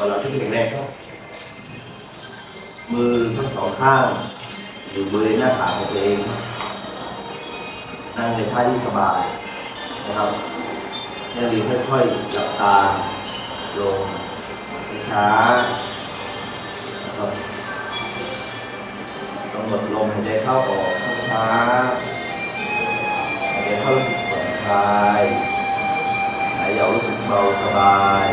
วันหลังที่แข็งแรงครับ มือทั้งสองข้าง อยู่บริเวณหน้าขาของตัวเองนั่งในท่าที่สบายนะครับให้เราค่อยๆหลับตาลงช้าๆนะครับกำหนดลมหายใจเข้าออกช้าหายใจเข้ารู้สึกผ่อนคลายหายใจออกรู้สึกเบาสบาย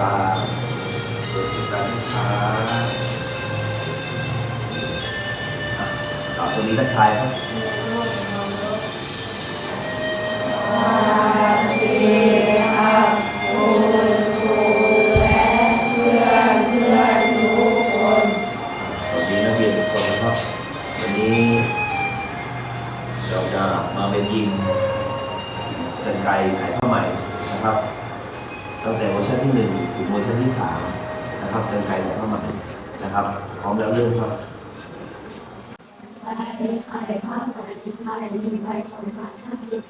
ตาเปิดจิตาช้าอะต่อตรงนี้ทักทายครับามนะครับกันไกรไขผ้าใหม่นะครับพร้อมแล้วเริ่มครับขายขายผ้าไหมขายหนึ่งใบสองบาทห้าสิบ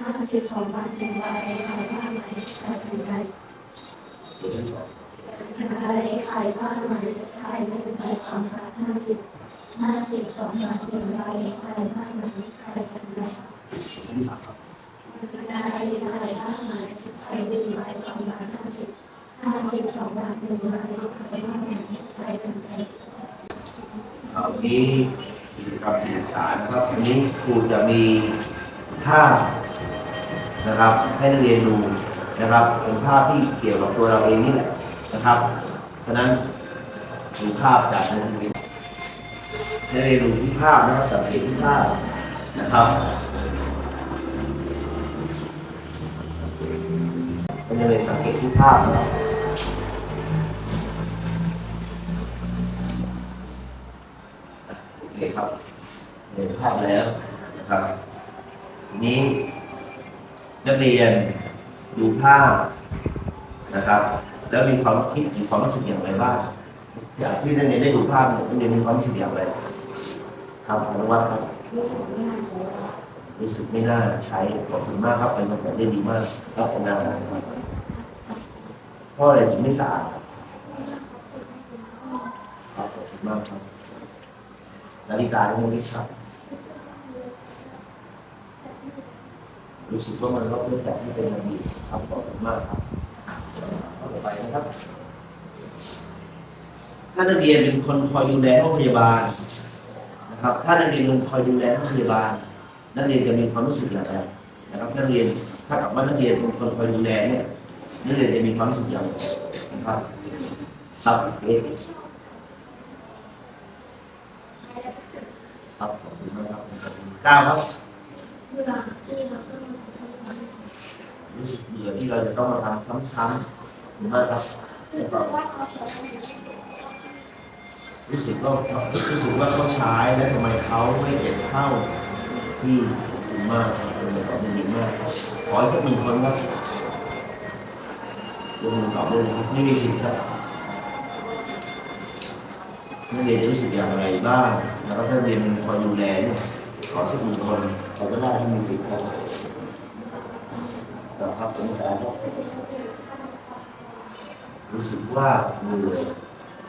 ห้าสิบสองบาทหนึ่งใบขายผ้าไหมขายหนึ่งใบเวอร์ชันสองขายข้าไหมขายหนึ่งใบสองบาทห้าสิบห้าสิบสองบาทหนึ่งใบขายผ้าไหมขายหนึ่งใบที่สามครับขายขายผ้าไหมขายหนึ่งใบสองบาทห้าสิบ สิบสองบาทหนึ่งใบขายผ้าไหมขายหนึ่งใบอ่าวันนี้กิจกรรมการนะครับวันนี้ครูจะมีภาพนะครับ ให้นักเรียนดูนะครับเป็นภาพที่เกี่ยวกับตัวเราเองนี่แหละนะครับเพราะฉะนั้นดูภาพจากนักเรียนให้นักเรียนดูที่ภาพนะครับสังเกตที่ภาพนะครับให้นักเรียนสังเกตที่ภาพนะครับ โอเคครับเห็นภาพแล้วนะครับ ทีนี้นั กเรียนดูภาพนะครับ แล้วมีความคิดมีความรู้สึกอย่างไรบ้างจากที่นักเรียนได้ดูภาพเนี่ยนักเรียนมีความรู้สึกอย่างไรครับอนุวัฒน์ครับรู้สึกไม่น่าใช้รู้สึกไม่น่าใช้ขอบคุณมากครับเป็นคำตอบได้ดีมากครับผมนาเพราะอะไรถึงไม่สะอาดครับขอบคุณมากครับนาฬิกาที่ไม่ครับ รู้สึกว่ามันลดเรื่องจากที่เป็นอดีตครับขอบคุณมากครับต่อไปนะครับถ้านักเรียนเป็นคนคอยดูแลห้องพยาบาลนะครับ ถ้านักเรียนเป็นคนคอยดูแลห้องพยาบาล นักเรียนจะมีความรู้สึกอย่างไรนะครับนักเรียนถ้ากับว่านักเรียนเป็นคนคอยดูแลเนี่ยนักเรียนจะมีความรู้สึกอย่างไรนะครับครับเอ๊ครับขอบคุณมากครับเก้าครับเวลาที่เราต้อง รู้สึกเบื่อที่เราจะต้องมาทำซ้ำๆหรือไม่ครับรู้สึกว่ารู้สึกว่าเขาใช้แล้วทำไมเขาไม่เก็บเข้าที่ดีมากเป็นตอบดีมากขอสักหนึ่งคนครับยกมือตอบเลยครับไม่มีสิทธิ์ครับนักเรียนจะรู้สึกอย่างไรบ้าง แล้วก็ถ้าเรียนคอยดูแลเนี่ยขอสักหนึ่งคนเราก็ได้ที่มีสิทธิ์ครับ นะครับเป็นแฟนครับรู้สึกว่าเบื่อ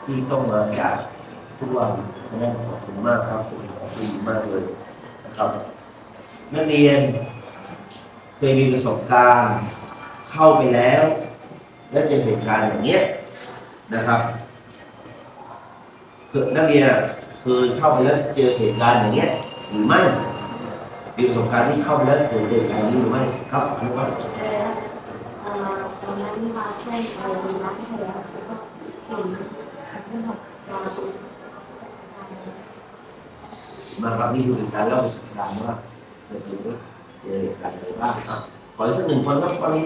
ที่ต้องมาจากทุกวันนะขอบคุณมากครับผมขอบคุณมากเลยนะครับนักเรียนเคยมีประสบการณ์เข้าไปแล้ว แล้วเจอเหตุการณ์อย่างเนี้ยนะครับคือนักเรียนเคยเข้าไปแล้วเจอเหตุการณ์อย่างเนี้ยหรือไม่ มีประสบการณ์ที่เข้าแล้วเจอเหตุการณ์นี้หรือไม่ครับอันนี้ว่าเออเอ่อตอนนั้นมาช่วยไปรับให้แล้วแล้วก็เห็นเรื่องของเรามาครับนี่คือเป็นการเล่าประสบการณ์ว่าเจอเจอการอะไรบ้างครับ ขออีกสักหนึ่งคนครับตอนนี้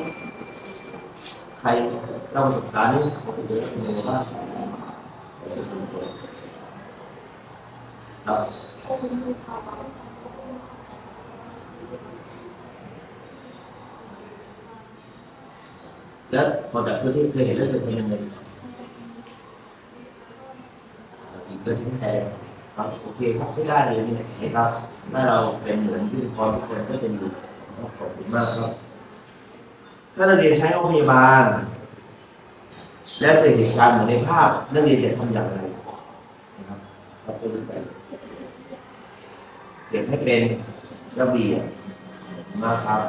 ใครเล่าประสบการณ์นี้เขาเป็นยังไงบ้างขอสักหนึ่งคนครับ แล้วพอจากเพื่อนที่เคยเห็นแล้วจะเป็นยังไงอีกเรื่องที่แทนครับโอเคครับใช้ได้เลยนี่นะครับถ้าเราเป็นเหมือนที่พรทุกคนก็จะอยู่ขอบคุณมากครับ ถ้านักเรียนใช้ห้องพยาบาล แล้วเกิดเหตุการณ์เหมือนในภาพนักเรียนจะทำอย่างไรนะครับเราไปดูกัน เก็บให้เป็นระเบียบมาครับ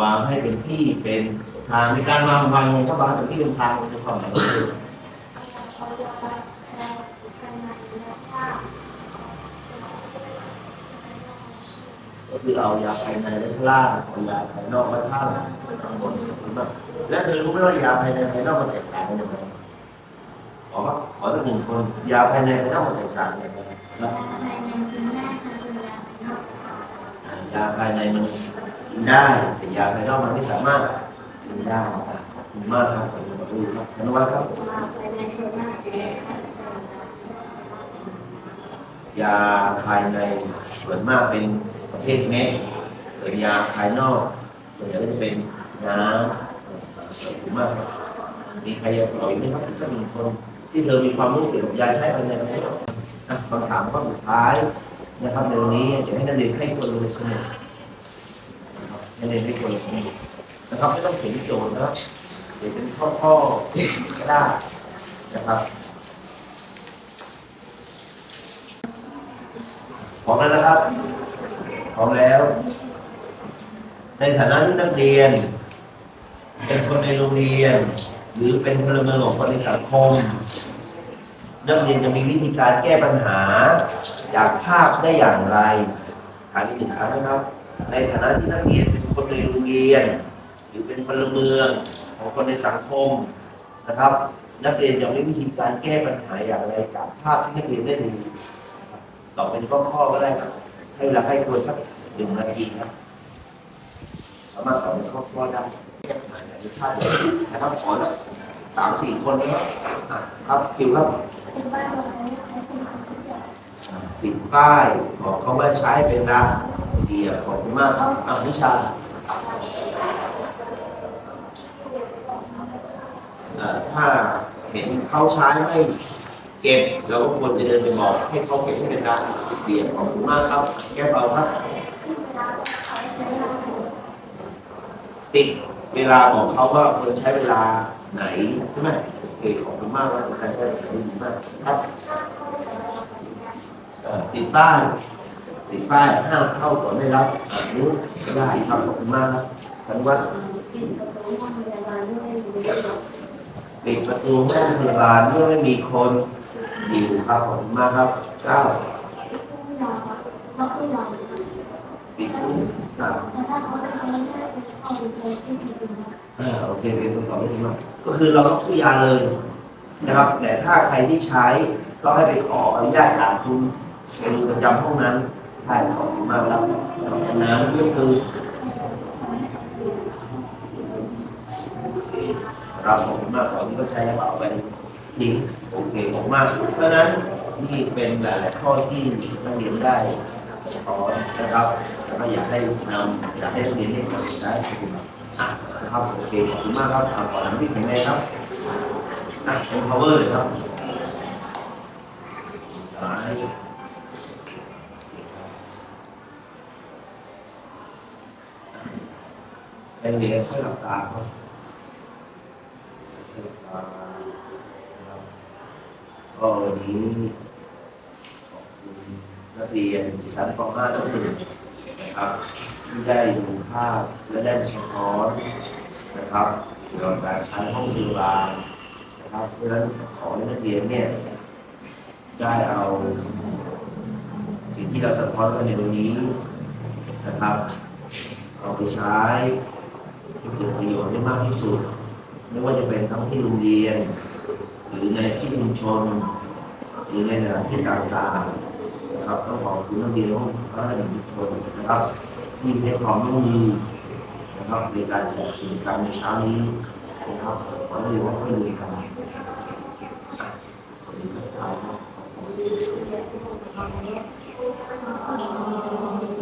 วางให้เป็นที่เป็นทางในการวางวางไงก็วางเป็นที่เป็นทางในความหมายก็คือก็คือเอายาภายในไว้ข้างล่างเอายาภายนอกไว้ข้างข้างบนและเธอรู้ไหมว่ายาภายในภายนอกมันแตกต่างกันยังไงขอขอสักหนึ่งคนยาภายในภายนอกมันแตกต่างกันยังไง ครับยาภายในมันกินได้แต่ยาภายนอกมันไม่สามารถกินได้ครับขอบคุณมากครับขอบคุณครับธนวัฒน์ครับยาภายในส่วนมากเป็นประเภทเม็ดส่วนยาภายนอกส่วนใหญ่ก็จะเป็นน้ำขอบคุณมากครับมีใครอยากบอกอีกไหมครับอีกสักหนึ่งคนที่เธอมีความรู้เกี่ยวกับยาใช้ภายในไหมครับ คำถามข้อสุดท้ายนะครับในวันนี้จะให้นักเรียนให้คนลงในสมุดนะครับให้นักเรียนให้คนลงในสมุดนะครับไม่ต้องเขียนโจทย์นะเขียนเป็นข้อๆก็ได้นะครับพร้อมแล้วนะครับพร้อมแล้ว ในฐานะที่นักเรียน เป็นคนในโรงเรียน หรือเป็นพลเมืองของคนในสังคม นักเรียนจะมีวิธีการแก้ปัญหา จากภาพได้อย่างไรถามอีกหนึ่งครั้งนะครับ ในฐานะที่นักเรียนเป็นคนในโรงเรียน หรือเป็นพลเมืองของคนในสังคมนะครับ นักเรียนจะมีวิธีการแก้ปัญหาอย่างไรจากภาพที่นักเรียนได้ดูตอบเป็นข้อๆก็ได้ครับให้เวลาให้ตัวสักหนึ่งนาทีครับสามารถตอบเป็นข้อๆได้แก้ปัญหาอย่างที่าดนะครับขอละสามสี่คนนะครับครับคิวครับ ติดป้ายบอกเขาว่าใช้เป็นรักเดียขอบคุณมากครับอะนิชาถ้าเห็นเขาใช้ให้เก็บเราก็ควรจะเดินไปบอกให้เขาเก็บให้เป็นร้านเบียร์ขอบคุณมากครับ แก้เบาครับ ติดเวลาของเขาว่าควรใช้เวลาไหนใช่ไหม เคขอบคุณมากครับการใช้เวลาดีมากครับเอ่อติดป้ายติดป้ายห้ามเข้าก่อนไม่รับอ่านนู้นก็ได้ครับขอบคุณมากครับธันวัฒน์ปิดประตูห้องพยาบาลเมื่อไม่มีคนอยู่ครับขอบคุณมากครับเก้าปิดประตูอ่าอ่าโอเคเรียนคำตอบไม่ถูกมา ก็คือเราต้องซื้อยาเลยนะครับ แต่ถ้าใครที่ใช้ก็ให้ไปขออนุญาตถามคุณครูประจำห้องนั้นใช่ขอบคุณมากครับอันนั้นก็คือเราขอบคุณมากตอนนี้ก็ใช้กระเป๋าไปทิ้งโอเคขอบมาก เพราะนั้นนี่เป็นหลายๆข้อที่นักเรียนได้สอนนะครับแล้วก็อยากให้นำอยากให้นักเรียนได้นำไปใช้อะ นะครับโอเคขอบคุณมากครับอะขอหลังที่แข็งแรงครับอะเป็น power เลยครับซ้ายเป็นเรียนค่อยหลับตาครับหลับตาครับก็วันนี้ขอบคุณนักเรียนชั้นป .5 ทั้งหมดนะครับที่ได้ดูภาพและได้สะท้อน นะครับเกี่ยวกับการใช้ห้องพยาบาลนะครับเพราะฉะนั้นขอให้นักเรียนเนี่ยได้เอา สิ่งที่เราสะท้อนกันในตรงนี้นะครับเอาไปใช้ให้เกิดประโยชน์ได้มากที่สุด ไม่ว่าจะเป็นทั้งที่โรงเรียน หรือในที่ชุมชน หรือในสถานที่ต่างๆนะครับต้องขอบคุณนักเรียนห้องพระราชชุมชนนะครับที่ให้ความร่วมมือ นะครับในการจัดกิจกรรมในเช้านี้นะครับขอเรียนว่าค่อยดูกันอะสวัสดีครับ